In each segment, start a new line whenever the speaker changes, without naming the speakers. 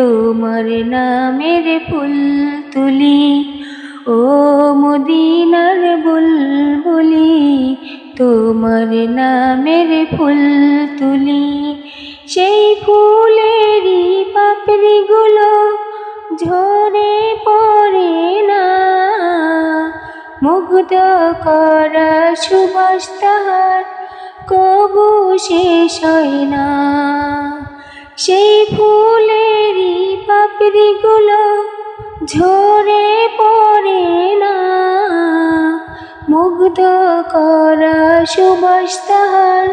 তোমার নামের ফুল তুলি, ও মদিনার বুলবুলি, তোমার নামের ফুল তুলি। সেই ফুলেরই পাপড়িগুলো ঝরে পড়ে না, মুগ্ধ করা সুবাস তাহার কবু শেষ হয় না। সেই ফুলেরই পাপড়িগুলো ঝরে পড়ে না। মুগ্ধ করা সুবাস তাহার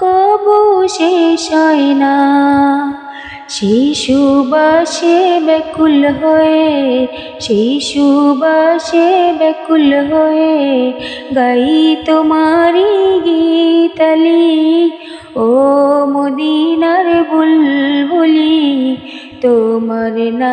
কবু শেষ হয় না। সুবাসে ব্যাকুল হয়ে সুবাসে ব্যাকুল হয়ে গাই তোমারি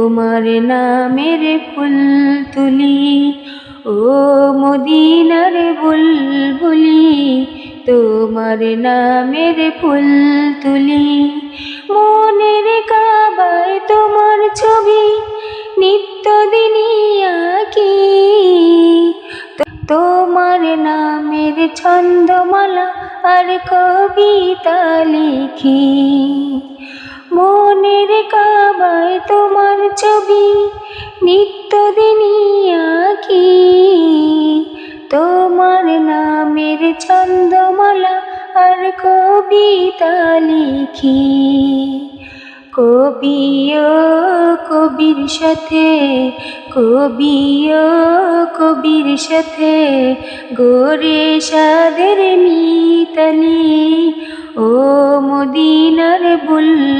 তোমার নামের ফুল তুলি, ও মদিনার বুলবুলি, তোমার নামের ফুল তুলি। মনের কাবায় তোমার ছবি, নিত্যদিনই আঁকি। তোমার নামের ছন্দমালা আর কবিতা লিখি। মনের কাবায় তোমার ছবি, নিত্যদিনই আঁকি। তোমার নামের ছন্দমালা আর কবিতা লিখি। কবিও কবির সাথে কবিও কবির সাথে গোরে সাদের মিতালি। ও মদিনার বুলবুলি